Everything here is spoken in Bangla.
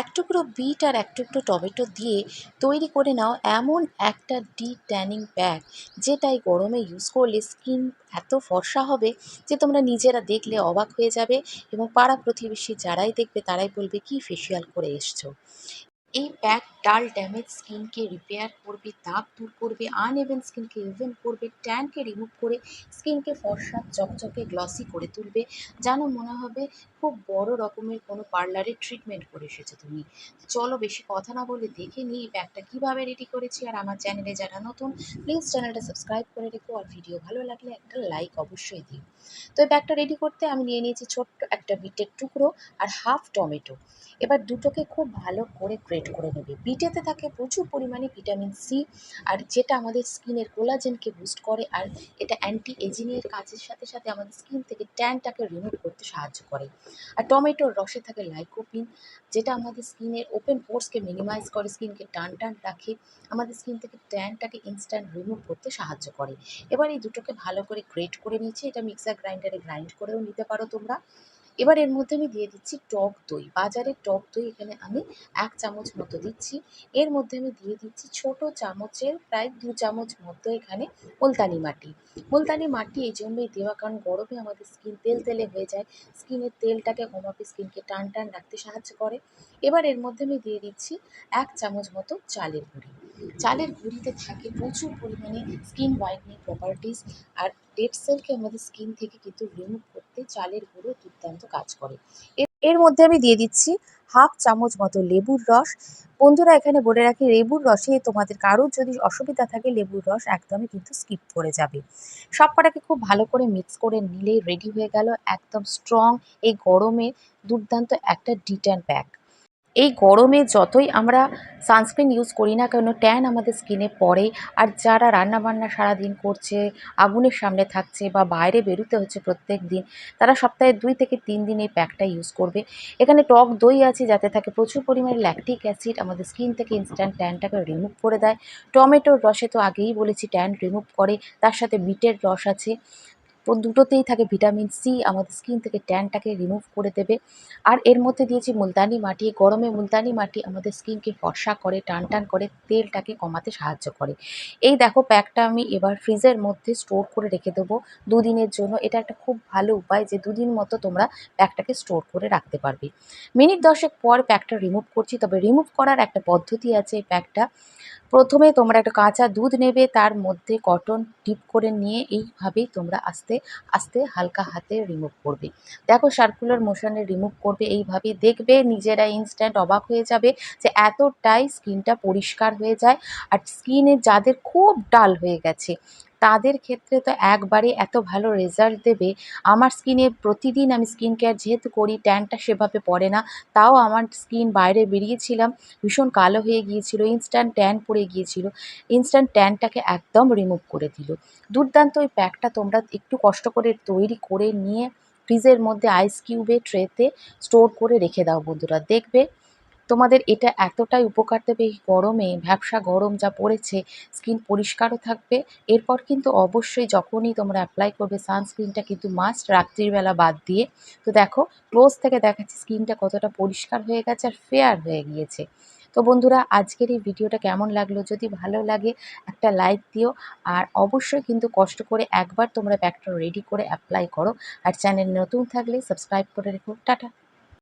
এক টুকরো বিট আর এক টুকরো টমেটো দিয়ে তৈরি করে নাও এমন একটা ডি ট্যানিং ব্যাগ, যেটা এই গরমে ইউজ করলে স্কিন এত ফর্সা হবে যে তোমরা নিজেরা দেখলে অবাক হয়ে যাবে এবং পাড়া প্রতিবেশী যারাই দেখবে তারাই বলবে, কি ফেসিয়াল করে এসছো? এই প্যাক ডাল ড্যামেজ স্কিনকে রিপেয়ার করবে, দাগ দূর করবে আনএভেন স্কিনকে ইভেন করবে ট্যানকে রিমুভ করে স্কিনকে ফর্সা, চকচকে গ্লসি করে তুলবে। যেন মনে হবে খুব বড় রকমের কোনো পার্লারে ট্রিটমেন্ট করে এসেছ তুমি। চলো বেশি কথা না বলে দেখে নিই এই প্যাকটা কীভাবে রেডি করেছি। আর আমার চ্যানেলে যারা নতুন প্লিজ চ্যানেলটা সাবস্ক্রাইব করে রেখো। আর ভিডিও ভালো লাগলে একটা লাইক অবশ্যই দিও। তো এই প্যাকটা রেডি করতে আমি নিয়ে নিয়েছি ছোট্ট একটা বিটের টুকরো আর হাফ টমেটো এবার দুটোকে খুব ভালো করে গ্রেট করে নেবে বিটেতে থাকে প্রচুর পরিমাণে ভিটামিন সি আর যেটা আমাদের স্কিনের কোলাজেনকে বুস্ট করে আর এটা অ্যান্টি এজিংয়ের কাজের সাথে সাথে আমাদের স্কিন থেকে ট্যানটাকে রিমুভ করতে সাহায্য করে। আর টমেটোর রসে থাকে লাইকোপিন যেটা আমাদের স্কিনের ওপেন পোর্সকে মিনিমাইজ করে স্কিনকে টান টান রাখে, আমাদের স্কিন থেকে ট্যানটাকে ইনস্ট্যান্ট রিমুভ করতে সাহায্য করে। এবার এই দুটোকে ভালো করে গ্রেট করে নিচ্ছি এটা মিক্সার গ্রাইন্ডারে গ্রাইন্ড করেও নিতে পারো তোমরা। এবার এর মধ্যে আমি দিয়ে দিচ্ছি টক দই। বাজারের টক দই এখানে আমি এক চামচ মতো দিচ্ছি। এর মধ্যে আমি দিয়ে দিচ্ছি ছোট চামচের প্রায় দু চামচ মতো এখানে মুলতানি মাটি। মুলতানি মাটি এই জন্যই দেওয়া, কারণ গরমে আমাদের স্কিন তেল তেলে হয়ে যায়। স্কিনের তেলটাকে কমাবে স্কিনকে টান টান রাখতে সাহায্য করে। এবার এর মধ্যে আমি দিয়ে দিচ্ছি এক চামচ মতো চালের গুঁড়ি। চালের গুঁড়িতে থাকে প্রচুর পরিমাণে স্কিন হোয়াইটনিং প্রপার্টিস আর ডেড সেলকে আমাদের স্কিন থেকে কিন্তু রিমুভ করতে চালের গুঁড়ো দুর্দান্ত কাজ করে। এর মধ্যে আমি দিয়ে দিচ্ছি হাফ চামচ মতো লেবুর রস। বন্ধুরা, এখানে বলে রাখি, লেবুর রসে তোমাদের কারোর যদি অসুবিধা থাকে, লেবুর রস একদমই কিন্তু স্কিপ করে যাবে। সবকটাকে খুব ভালো করে মিক্স করে নিলে রেডি হয়ে গেল। একদম স্ট্রং এই গরমে দুর্দান্ত একটা ডিটার্ন প্যাক। এই গরমে যতই আমরা সানস্ক্রিন ইউজ করি না কেন ট্যান আমাদের স্কিনে পড়ে। আর যারা রান্নাবান্না সারাদিন করছে, আগুনের সামনে থাকছে বা বাইরে বেরোতে হচ্ছে প্রত্যেক দিন, তারা সপ্তাহে দুই থেকে তিন দিন এই প্যাকটা ইউজ করবে। এখানে টক দই আছে যাতে থাকে, প্রচুর পরিমাণে ল্যাকটিক অ্যাসিড আমাদের স্কিন থেকে ইনস্ট্যান্ট ট্যানটাকে রিমুভ করে দেয়। টমেটোর রসে তো আগেই বলেছি ট্যান রিমুভ করে, তার সাথে বিটের রস আছে। দুটোতেই থাকে ভিটামিন সি, আমাদের স্কিন থেকে ট্যানটাকে রিমুভ করে দেবে। আর এর মধ্যে দিয়েছি মুলতানি মাটি, গরমে মুলতানি মাটি আমাদের স্কিনকে ফর্সা করে, টান টান করে, তেলটাকে কমাতে সাহায্য করে। এই দেখো প্যাকটা আমি এবার ফ্রিজের মধ্যে স্টোর করে রেখে দেবো দুদিনের জন্য। এটা একটা খুব ভালো উপায় যে দুদিন মতো তোমরা প্যাকটাকে স্টোর করে রাখতে পারবে। মিনিট দশেক পর প্যাকটা রিমুভ করছি, তবে রিমুভ করার একটা পদ্ধতি আছে এই প্যাকটা। প্রথমে তোমরা একটা কাঁচা দুধ নেবে, তার মধ্যে কটন ডিপ করে নিয়ে এইভাবেই তোমরা আস্তে আস্তে হালকা হাতে রিমুভ করবে। দেখো সার্কুলার মোশনে রিমুভ করবে এইভাবে, দেখবে নিজেরা ইনস্ট্যান্ট অবাক হয়ে যাবে যে এতটাই স্কিনটা পরিষ্কার হয়ে যায়। আর স্কিনে যাদের খুব ডাল হয়ে গেছে তাদের ক্ষেত্রে তো একবারে এত ভালো রেজাল্ট দেবে। আমার স্কিনে প্রতিদিন আমি স্কিন কেয়ার যেহেতু করি ট্যানটা সেভাবে পড়ে না, তাও আমার স্কিন বাইরে বেরিয়েছিলাম, ভীষণ কালো হয়ে গিয়েছিল ইনস্ট্যান্ট ট্যান পড়ে গিয়েছিল ইনস্ট্যান্ট ট্যানটাকে একদম রিমুভ করে দিল। দুর্দান্ত ওই প্যাকটা তোমরা একটু কষ্ট করে তৈরি করে নিয়ে ফ্রিজের মধ্যে আইস কিউবে ট্রেতে স্টোর করে রেখে দাও বন্ধুরা। দেখবে তোমাদের এটা এতটাই উপকার দেবে এই গরমে ভ্যাপসা গরম যা পড়েছে স্কিন পরিষ্কারও থাকবে। এরপর কিন্তু অবশ্যই যখনই তোমরা অ্যাপ্লাই করবে সানস্ক্রিনটা কিন্তু মাস্ট রাত্রিবেলা বাদ দিয়ে। তো দেখো ক্লোজ থেকে দেখাচ্ছি স্কিনটা কতটা পরিষ্কার হয়ে গেছে আর ফেয়ার হয়ে গিয়েছে। তো বন্ধুরা, আজকের এই ভিডিওটা কেমন লাগল? যদি ভালো লাগে, একটা লাইক দিও। আর অবশ্যই কিন্তু কষ্ট করে একবার তোমরা প্যাকটা রেডি করে অ্যাপ্লাই করো। আর চ্যানেল নতুন থাকলে সাবস্ক্রাইব করে রেখো। টাটা।